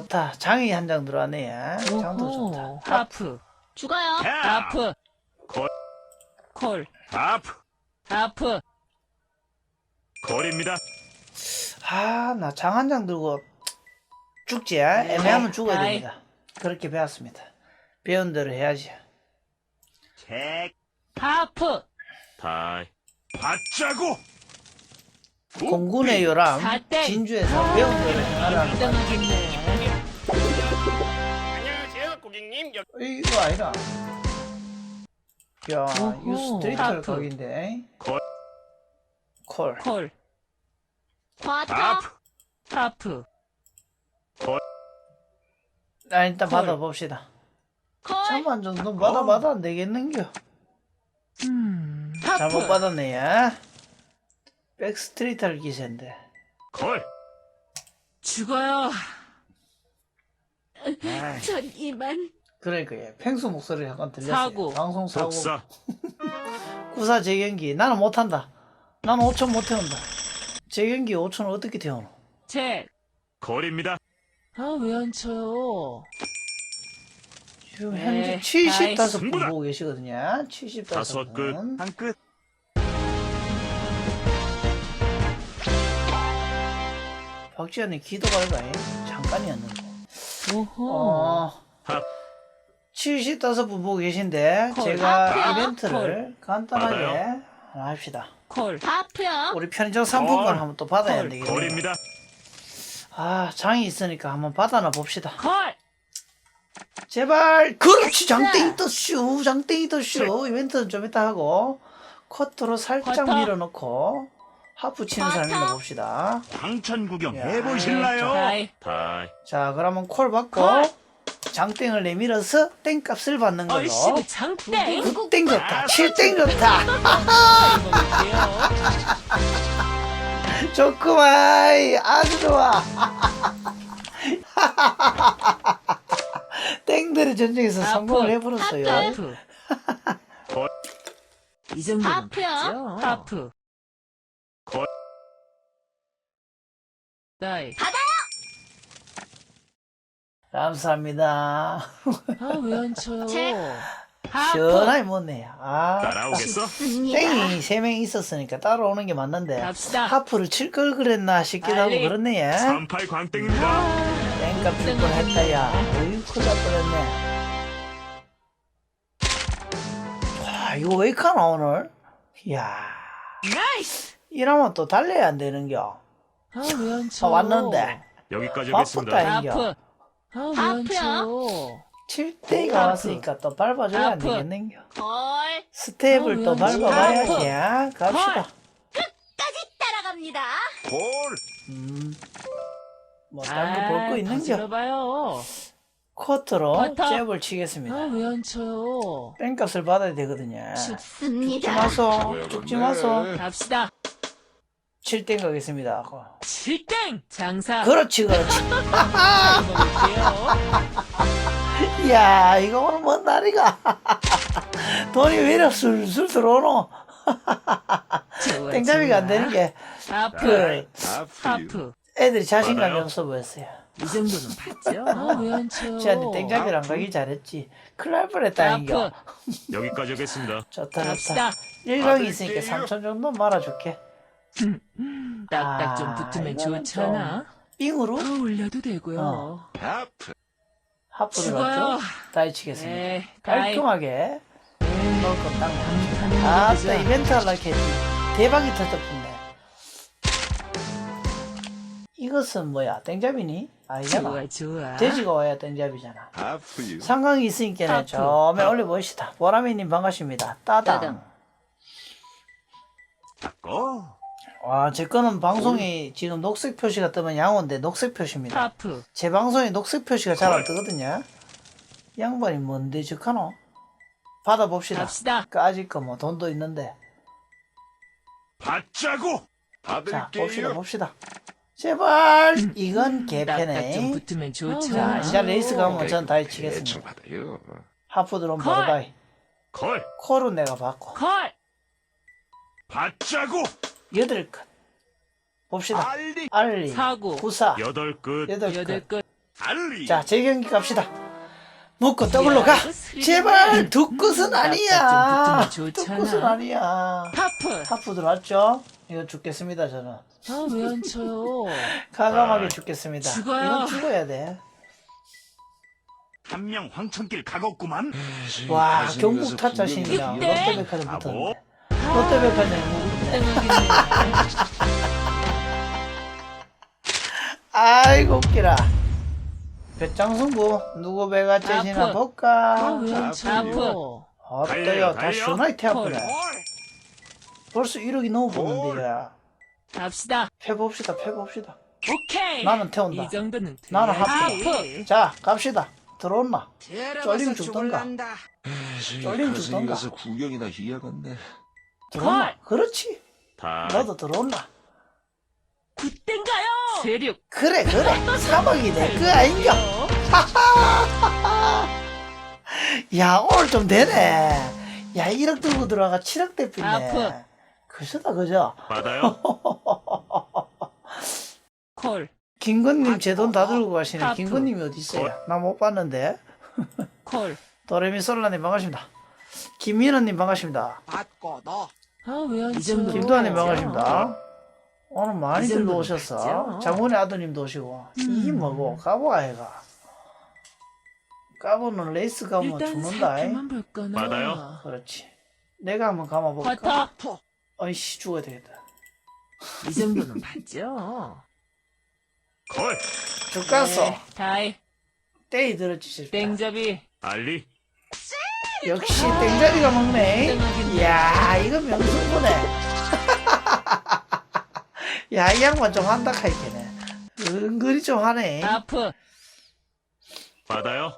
좋다. 장이 한 장 들어왔네. 장도 좋다. 하프, 죽어요. 하프, 콜, 콜, 하프, 하프, 콜입니다. 아, 나 장 한 장 들고 죽지. 애매하면 죽어야 아이. 됩니다. 그렇게 배웠습니다. 배운 대로 해야지. 책, 하프, 다이, 받자고! 공군의 요람, 사땡. 진주에서 배운 대로 거. 당하겠네. 이거 아니라. 야, 오호, 유 스트레이트를 하프. 각인데. 콜, 콜. 콜, 과터. 하프, 하프, 아, 일단 콜. 받아봅시다. 콜. 천만 정도 받아, 받아 안 되겠는겨. 음, 잘못 하프, 받았네, 야. 백스트레이트를 기세인데. 콜. 죽어요. 전 이만. 그러니까, 예. 펭수 목소리 약간 들렸어요. 사고. 방송 사고. 독사, 구사 재경기. 나는 못한다. 나는 5천 못 태운다. 재경기 5천을 어떻게 태우노? 책. 콜입니다. 아, 왜 안 쳐요? 지금 네, 현재 나이스. 75분 승부다. 보고 계시거든요. 75분. 다섯 끝, 한 끝. 박지현이 기도 갈바에 잠깐이었는데. 오호, 어, 합. 75분 보고 계신데 콜. 제가 하프요? 이벤트를 간단하게 받아요? 하나 합시다. 콜, 하프요. 우리 편의점 상품권 콜. 한번 또 받아야 콜. 되겠네요. 콜입니다. 아, 장이 있으니까 한번 받아나 봅시다. 콜, 제발 그렇지 장땡이 더쇼 장땡이 더쇼 이벤트는 좀 이따 하고 커트로 살짝 커터. 밀어넣고 하프 치는 사람. 밀어봅시다 광천 구경 야. 해보실래요? 다이, 자 그러면 콜 받고 콜. 장땡을 내밀어서 땡값을 받는 걸로 얼씨구 장땡. 굿땡 좋다 7땡 좋다 먹을게요. 좋구만 아주 좋아 땡들의 전쟁에서. 성공을 해버렸어요. 콜, 이? 봤죠? 하프. 콜. 다이. 감사합니다 아, 왜 안 쳐요? 시원하게 못네요 아 따라오겠어? 땡이 세 명 있었으니까 따라오는 게 맞는데 갑시다. 하프를 칠 걸 그랬나 싶기도 하고 빨리. 그렇네 38 광땡입니다. 땡값 줄 뻔했다 야 어이 큰일 날 뻔했네 와 이거 왜 이카나 오늘 이야 나이스. 이러면 또 달려야 안 되는겨 아, 왜 안 쳐? 아, 왔는데 여기까지 하겠습니다. 하프. 아, 쳐? 7대가 하프. 왔으니까 또 밟아줘야 안 하프. 되겠는겨 콜. 스텝을 아, 또 쳐? 밟아봐야지. 야 갑시다 까지 따라갑니다. 콜, 음뭐딴 거볼 거 있는겨 질러봐요. 커트로 커터. 잽을 아, 치겠습니다 왜안 쳐요? 땡값을 받아야 되거든요 죽지 습니다. 마소 죽지 마소 갑시다. 7땡 가겠습니다 칠땡 장사. 그렇지 그렇지. 이야 이거 오늘 뭔 날이가 돈이 왜 이렇게 술술 들어오노 좋아, 땡잡이가 안. 되는 게 하프. 그 하프. 애들이 자신감이 맞아요. 없어 보였어요 이 정도는 봤죠? 아, 왜안 쳐? 쟤한테 땡잡이랑 가기 잘했지 큰일 날 뻔했다 이겨 하프. 여기까지 하겠습니다. 좋다. 좋다 1강이 있으니까 3천 정도 말아줄게 딱딱 좀 아, 붙으면 이거는 좋잖아. 빙으로 더 올려도 되고요. 어. 하프, 하프를 죽어요. 맞죠? 다이 치겠습니다 네, 다이. 깔끔하게 넣을 거딱 하는 아따 얘기죠. 이벤트 하려고 했지 대박이 터졌군데 이것은 뭐야 땡잡이니? 아니잖아 좋아, 좋아. 돼지가 와야 땡잡이잖아 하프유. 상강이 있으니까 하프. 처음에 올려보시다 보라미님 반갑습니다 따당 따당. 고, 와 제 거는 방송이 지금 녹색 표시가 뜨면 양호인데 녹색 표시입니다 하프. 제 방송에 녹색 표시가 잘 안 뜨거든요 양반이 뭔데 적하노 받아봅시다 갑시다. 그 아직 거뭐 돈도 있는데 받자고! 자 봅시다 받을게요. 봅시다 제발 딱딱 좀 이건 개패네 붙으면 자 좋잖아. 이제 레이스 가면 전 다이 대충 치겠습니다 받아요. 하프 드론 콜. 바로 다이 콜, 콜은 내가 받고 콜. 받자고! 여덟 컷 봅시다 알리, 알리 사고. 구사 여덟 끝, 여덟 여덟 컷 끝. 달리. 자 재경기 갑시다 묶고 더블로 가 제발 두 끝은 아니야 딱딱 두좀 붙으면 끝은 좋잖아. 아니야 하프. 하프 들어왔죠? 이거 죽겠습니다 저는 아, 왜 안 쳐요? 가감하게 아, 죽겠습니다 죽어요. 이건 죽어야 돼 한 명 황천길 가겠구만. 와 경북 타 자신이랑 이때? 롯데백화점. 붙었는데 땡하겠네. 아이고 웃기라 배짱승부 누구 배가 아프. 볼까 아, 왜안 쳐요? 어때요 달려요, 다 달려. 시원하게 태워보래 헐. 벌써 1억이 넘어보는데 갑시다. 패봅시다 패봅시다 오케이. 나는 태운다. 이 정도는 나는. 하프. 자 갑시다 들어온나 쫄리면 죽던가 쫄리면 죽던가 가서 구경이나 해야겠네. 들어온나 헐. 그렇지 다. 너도 들어온나 굿땡가요. 세륙. 그래 그래 3억이 내그 아닌겨 야 오늘 좀 되네 야 1억 들고 들어가 7억 대피네 아프. 그저다 그저 받아요. 콜. 김건님 제 돈 다 들고 가시네 아프. 김건님이 어디 있어요 나 못 봤는데 콜. 도레미 솔라님 반갑습니다 김민호님 반갑습니다 받고 너 아, 왜안 이? 정도 김도환님 반갑습니다 오늘 많이들 이 정도는 오셨어? 장군의 아드님도 오시고 이게 뭐고 까보가 해가 까보는 레이스 가면 죽는다 이. 받아요? 그렇지 내가 한번 감아볼까 어이씨 죽어야 되겠다 이 정도는 봤죠. 콜. 죽갔어 네, 다이. 떼이 들었지 땡잡이. 알리. 역시 땡자리가 먹네. 이야 이거 명승부네 야 이 양반 좀 한다 카이케네 은근히 좀 하네 아프. 받아요.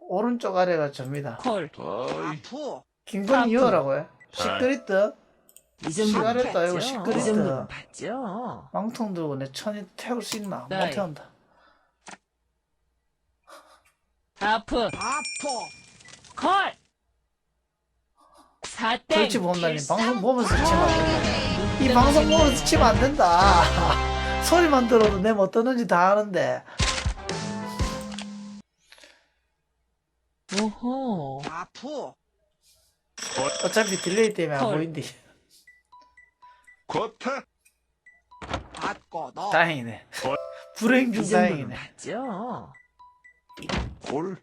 오른쪽 아래가 접니다 콜. 아프 김건희 아프. 이어라고요 시크릿드 이 정도는 시가랬다, 이거. 이 정도는 봤죠. 망통 들고 내 천이 태울 수 있나 못 네. 태운다 아프. 아프 콜. 그렇지 봄달님. 방송 보면서 치면 안 된다. 이 방송 보면서 치면 안 된다. 소리만 들어도 내 뭐 뜨는지 다 아는데. 오호. 아프. 어차피 딜레이 때문에 안 헐. 보인디. 겉에. 받고 너 다행이네. 헐. 불행 중 다행이네. 봤죠. 골,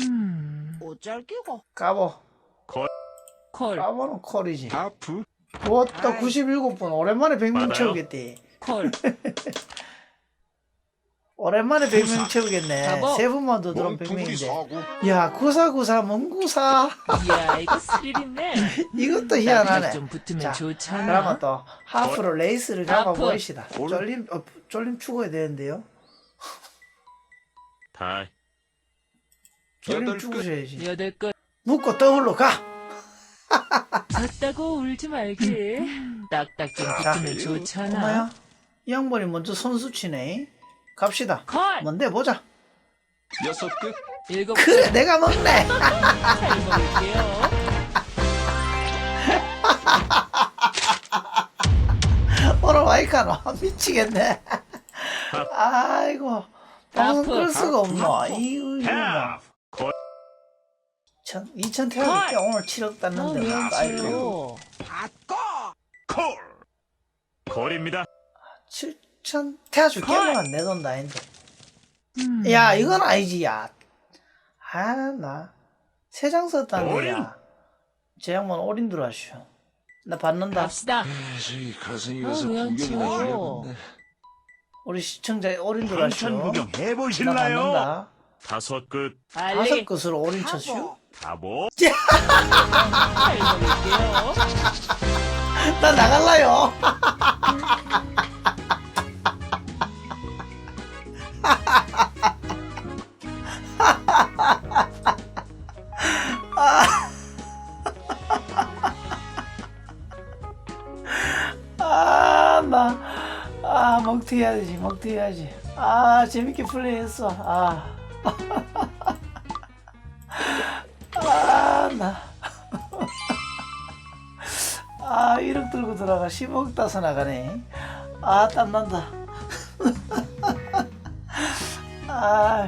음. 어쩔 끼고 까보 콜. 까보는 콜이지 아프, 아이. 97번 오랜만에 100명 맞아요. 채우겠대 콜. 오랜만에 100명 채우겠네. 세 분만 더 들어오면 원투구리 100명인데 사고. 야 구사구사 뭔구사 이야, 이거 스릴 있네. 이것도 희한하네 좀 붙으면 자, 좋잖아. 그러면 또 하프로 레이스를 잡아 하프. 보이시다 올. 쫄림 어, 쫄림 죽어야 되는데요 다. 여덟 끝. 죽으셔야지 여덟 끝. 묶고 더블로 가 졌다고 울지 말게. 딱딱 좀 자, 붙으면 좋잖아. 엄마야 이 양반이 먼저 선수 치네 갑시다 콜. 뭔데 보자 여섯 끝, 일곱 그래 끝. 내가 먹네 잘 먹을게요. 오늘 와이카노 미치겠네 아이고 방송. 끌 수가 없노 이거 이거 하. 콜. 2천 태워줄게 오늘 7억 아, 땄는데 왜안 아이고? 받고 콜. 콜입니다. 7천 태워줄게 헐. 뭐 내돈 다인데 음. 야 이건 아니지 야아나 세 장 썼다는 올인? 거야 제 양반 올인 들어와슈 나 받는다 갑시다. 아, 쳐? 해야겠네. 우리 시청자 올인 황천 구경 나 해보실라요? 받는다 다섯 끝. 다섯 알리. 끝으로 쳤슈 하고 바보. 잘 먹을게요. 나 나갈라요 아, 나, 아, 먹튀 해야지, 먹튀 해야지. 아, 재밌게 플레이했어. 아. 아, 나. 아, 1억 들고 들어가 10억 따서 나가네. 아, 땀난다. 아,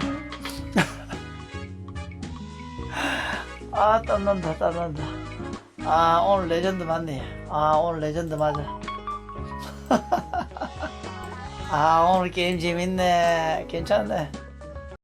아 땀난다 땀난다 아 오늘 레전드 맞네 아 오늘 레전드 맞아 아 오늘 게임 재밌네 괜찮네